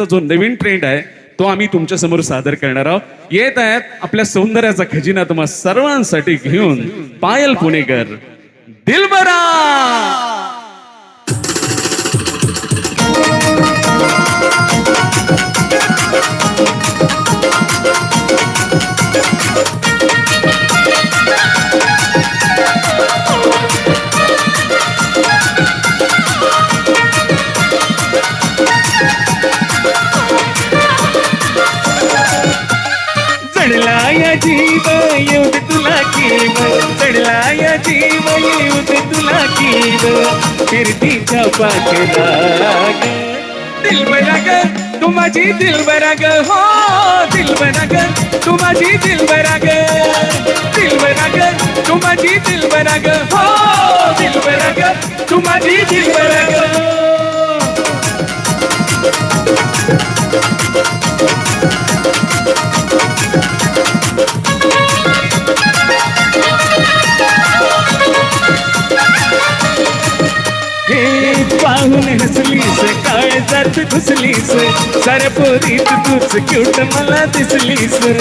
आजचा जो नवीन ट्रेंड आहे तो आम्ही तुमच्यासमोर सादर करणार आहोत. येत आहेत आपल्या सौंदर्याचा खजिना तुम्हा सर्वांसाठी घेऊन पायल पुणेकर. दिलबरा! दे तुला कीव फिरतीच्या पाठला दिल बरा ग तू माझी दिल बरा ग हो दिल बरा ग तू माझी दिल बरा ग दिल बरा ग तू माझी दिल बरा ग हो दिल बरा ग तू माझी दिल बरा पाहुन हसली से काय जात घुसली से? सर पूरी तुझ क्यूट मला दिसली से।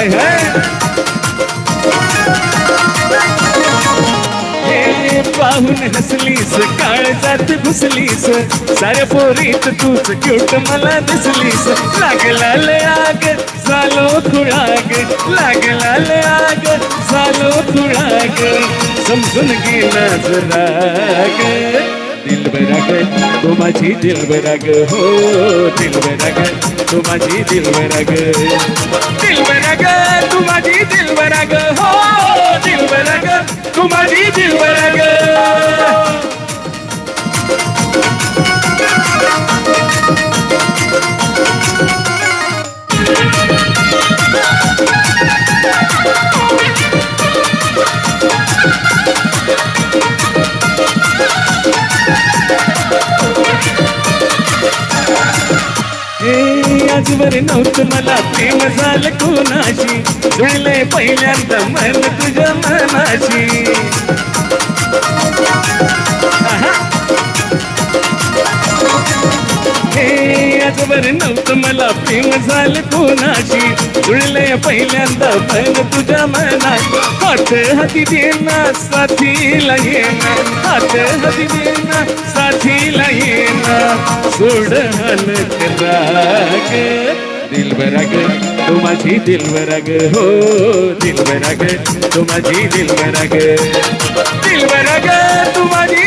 ऐ है। पाहुन हसली से काय जात घुसली से? सर पूरी तूच क्यूट मला दिसली से। लागला ले आग सालो खुळाग लागला ले आग समजून गेला जरा ग दिल बराग तुम अच्छी दिल बराग हो, दिल बराग तुम अच्छी दिल बराग दिल बराग तुम अच्छी दिल बराग हो, दिल बराग तुम अच्छी दिल बराग आजवर नव्हतं मला प्रेम झालं कोणाशी जुळलंय पहिल्यांदा मन तुझ्या मनाशी. हे आजवर नव्हतं मला प्रेम झालं कोणाशी जुळलंय पहिल्यांदा मन तुझ्या मनाशी. हात हाती देणार साथीला येणार हात हाती देणार साथीला येणार सोड हलक राग दिल तू माझी दिलबराग हो दिलबराग तू माझी दिल बराग दिल तू माझी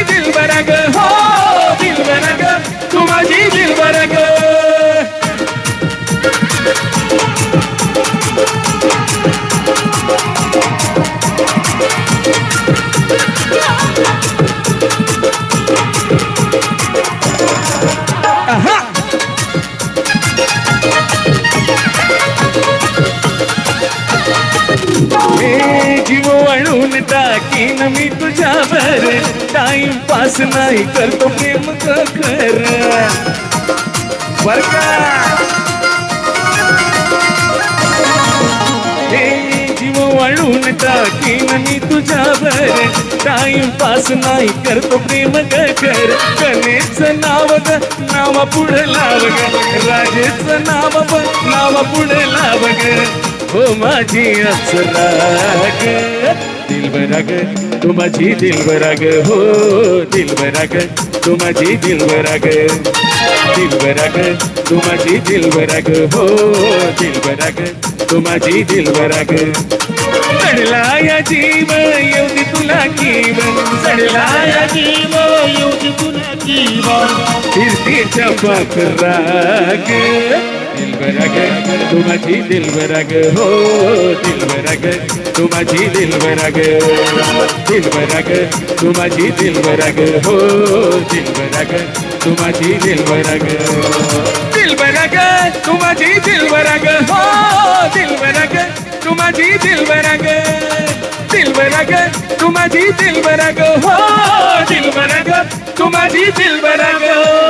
ए जीव वाळून टाकीन मी तुझ्यावर. टाइम पास नाही करतो प्रेम कर बर का? जीव वाळून टाकीन मी तुझ्यावर. टाइम पास नाही करतो प्रेम कर कलेच नाव ग नावा पुढे लाव ग. राजेच नाव ब नावा पुढे लाव ग. हो माझी असराग। दिल बराग तू माझी दिल बराग हो दिल बराग तू माझी दिल बराग दिल बराग तू माझी दिल बराग हो दिल बराग तू माझी दिल बराग चढला या जीव येऊ तुला कीव चढला या जीव येऊ तुला दिल बराग तू माझी दिल बराग हो दिल बराग तू माझी दिल बराग बराग तू माझी दिल बराग हो दिल बराग तू माझी दिलबरग. दिलबरग तू माझी दिलबरग. हो दिलबरग तू माझी दिलबरग. दिलबरग तू माझी दिलबरग. हो दिलबरग तू माझी दिलबरग.